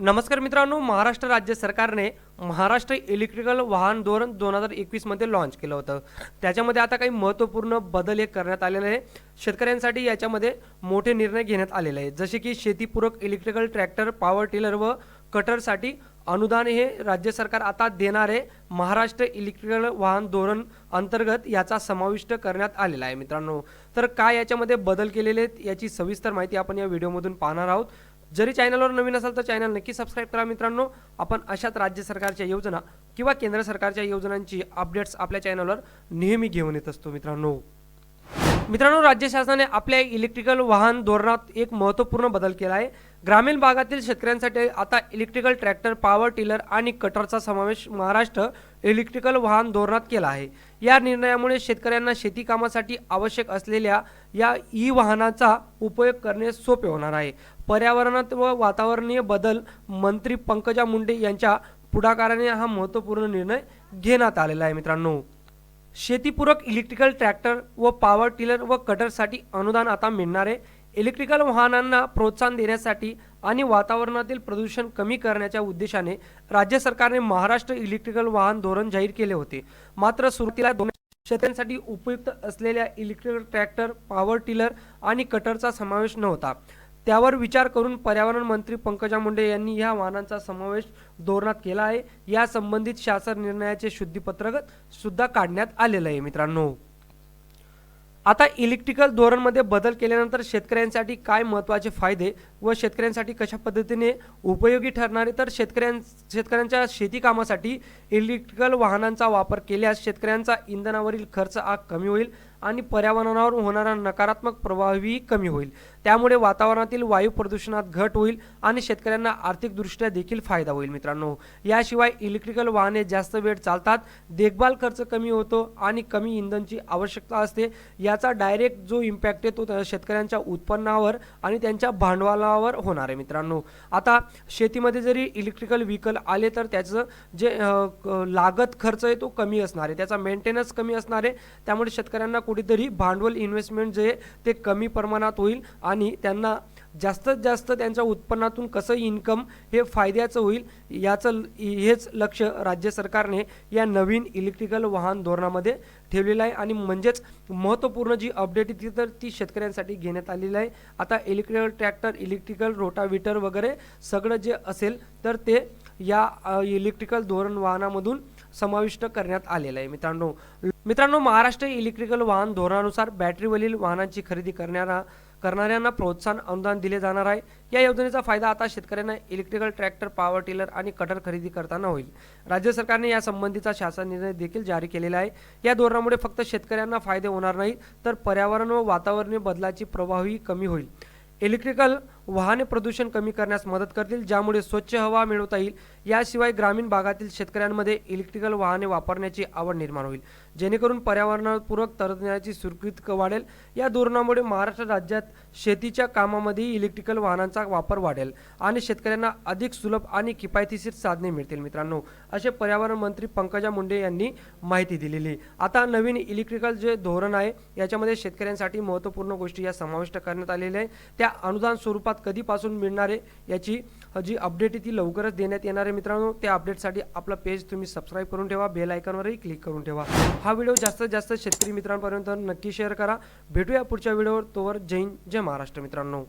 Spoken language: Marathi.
नमस्कार मित्रांनो महाराष्ट्र राज्य सरकारने महाराष्ट्र इलेक्ट्रिकल वाहन धोरण दोन हजार एकवीसमध्ये लॉन्च केलं होतं. त्याच्यामध्ये आता काही महत्त्वपूर्ण बदल हे करण्यात आलेले आहे शेतकऱ्यांसाठी याच्यामध्ये मोठे निर्णय घेण्यात आलेले आहेत. जसे की शेतीपूरक इलेक्ट्रिकल ट्रॅक्टर पॉवर टिलर व कटरसाठी अनुदान हे राज्य सरकार आता देणार आहे. महाराष्ट्र इलेक्ट्रिकल वाहन धोरण अंतर्गत याचा समाविष्ट करण्यात आलेला आहे मित्रांनो. तर काय याच्यामध्ये बदल केलेले आहेत याची सविस्तर माहिती आपण या व्हिडिओमधून पाहणार आहोत. जरी चॅनलवर नवीन असाल तर चॅनल नक्की सबस्क्राईब करा मित्रांनो. आपण अशाच राज्य सरकारच्या योजना किंवा केंद्र सरकारच्या योजनांची अपडेट्स आपल्या चॅनलवर नेहमी घेऊन येत असतो मित्रांनो. मित्रांनो राज्य शासनाने आपल्या इलेक्ट्रिकल वाहन धोरणात एक महत्त्वपूर्ण बदल केला आहे. ग्रामीण भागातील शेतकऱ्यांसाठी आता इलेक्ट्रिकल ट्रॅक्टर पॉवर टिलर आणि कटरचा समावेश महाराष्ट्र इलेक्ट्रिकल वाहन धोरणात केला आहे. या निर्णयामुळे शेतकऱ्यांना शेती कामासाठी आवश्यक असलेल्या या ई वाहनाचा उपयोग करणे सोपे होणार आहे. पर्यावरणात व वातावरणीय बदल मंत्री पंकजा मुंडे यांच्या पुढाकाराने हा महत्त्वपूर्ण निर्णय घेण्यात आलेला आहे मित्रांनो. शेतीपूरक इलेक्ट्रिकल ट्रॅक्टर व पॉवर टिलर व कटरसाठी अनुदान आता मिळणार आहे. इलेक्ट्रिकल वाहनांना प्रोत्साहन देण्यासाठी आणि वातावरणातील प्रदूषण कमी करण्याच्या उद्देशाने राज्य सरकारने महाराष्ट्र इलेक्ट्रिकल वाहन धोरण जाहीर केले होते. मात्र सुरुवातीला दोन शेतकऱ्यांसाठी उपयुक्त असलेल्या इलेक्ट्रिकल ट्रॅक्टर पॉवर टिलर आणि कटरचा समावेश नव्हता. त्यावर विचार करून पर्यावरण मंत्री पंकजा मुंडे यांनी या वाहनांचा समावेश धोरणात केला आहे. या संबंधित शासन निर्णयाचे शुद्धीपत्रक सुद्धा काढण्यात आलेलं आहे मित्रांनो. आता इलेक्ट्रिकल धोरणमध्ये बदल केल्यानंतर शेतकऱ्यांसाठी काय महत्त्वाचे फायदे? व शेतकऱ्यांसाठी कशा पद्धतीने उपयोगी ठरणारे? तर शेतकऱ्यां शेतकऱ्यांच्या शेती कामासाठी इलेक्ट्रिकल वाहनांचा वापर केल्यास शेतकऱ्यांचा इंधनावरील खर्च आग कमी होईल आणि पर्यावरणावर होणारा नकारात्मक प्रभावही कमी होईल. त्यामुळे वातावरणातील वायू प्रदूषणात घट होईल आणि शेतकऱ्यांना आर्थिकदृष्ट्या देखील फायदा होईल मित्रांनो. याशिवाय इलेक्ट्रिकल वाहने जास्त वेळ चालतात देखभाल खर्च कमी होतो आणि कमी इंधनची आवश्यकता असते. याचा डायरेक्ट जो इम्पॅक्ट येतो त्या शेतकऱ्यांच्या उत्पन्नावर आणि त्यांच्या भांडवलावर होणार आहे मित्रांनो. आता शेतीमध्ये जरी इलेक्ट्रिकल व्हेकल आले तर त्याचं जे लागत खर्च आहे तो कमी असणार आहे. त्याचा मेंटेनन्स कमी असणार आहे. त्यामुळे शेतकऱ्यांना कुठेतरी भांडवल इन्व्हेस्टमेंट जे आहे ते कमी प्रमाणात होईल आणि त्यांना जास्तीत जास्त त्यांच्या उत्पन्नातून कसं इन्कम हे फायद्याचं होईल याचं ल- हेच लक्ष राज्य सरकारने या नवीन इलेक्ट्रिकल वाहन धोरणामध्ये ठेवलेलं आहे. आणि म्हणजेच महत्त्वपूर्ण जी अपडेट ती तर ती शेतकऱ्यांसाठी घेण्यात आलेली आहे. आता इलेक्ट्रिकल ट्रॅक्टर इलेक्ट्रिकल रोटाव्हिटर वगैरे सगळं जे असेल तर ते या इलेक्ट्रिकल धोरण वाहनामधून समाविष्ट करण्यात आलेलं आहे. मित्रांनो मित्रांनो महाराष्ट्र इलेक्ट्रिकल वाहन धोरणानुसार बॅटरीवरील वाहनांची खरेदी करणारा करणाऱ्यांना प्रोत्साहन अनुदान दिले जाणार आहे. या योजनेचा फायदा आता शेतकऱ्यांना इलेक्ट्रिकल ट्रॅक्टर पॉवर टिलर आणि कटर खरेदी करताना होईल. राज्य सरकारने या संबंधीचा शासन निर्णय देखील जारी केलेला आहे. या धोरणामुळे फक्त शेतकऱ्यांना फायदे होणार नाही तर पर्यावरण व वातावरणीय बदलाची प्रभावही कमी होईल. इलेक्ट्रिकल वाहने प्रदूषण कमी करण्यास मदत करतील ज्यामुळे स्वच्छ हवा मिळवता येईल. याशिवाय ग्रामीण भागातील शेतकऱ्यांमध्ये इलेक्ट्रिकल वाहने वापरण्याची आवड निर्माण होईल. जेणेकरून पर्यावरणपूरक तंत्रज्ञानाची सुरक्षित वाढेल. या धोरणामुळे महाराष्ट्र राज्यात शेतीच्या कामामध्येही इलेक्ट्रिकल वाहनांचा वापर वाढेल आणि शेतकऱ्यांना अधिक सुलभ आणि किफायतीशीर साधने मिळतील मित्रांनो असे पर्यावरण मंत्री पंकजा मुंडे यांनी माहिती दिलेली. आता नवीन इलेक्ट्रिकल जे धोरण आहे याच्यामध्ये शेतकऱ्यांसाठी महत्त्वपूर्ण गोष्टी या समाविष्ट करण्यात आलेल्या आहे त्या अनुदान स्वरूपात कधीपासून मिळणार आहे याची जी अपडेट आहे ती लवकरच देण्यात येणार आहे मित्रांनो. त्या अपडेटसाठी आपला पेज तुम्ही सबस्क्राईब करून ठेवा बेल आयकॉनवरही क्लिक करून ठेवा. हा व्हिडिओ जास्तीत जास्त शेतकरी मित्रांपर्यंत नक्की शेअर करा. भेटूया पुढच्या व्हिडिओवर तोवर जैन जय महाराष्ट्र मित्रांनो.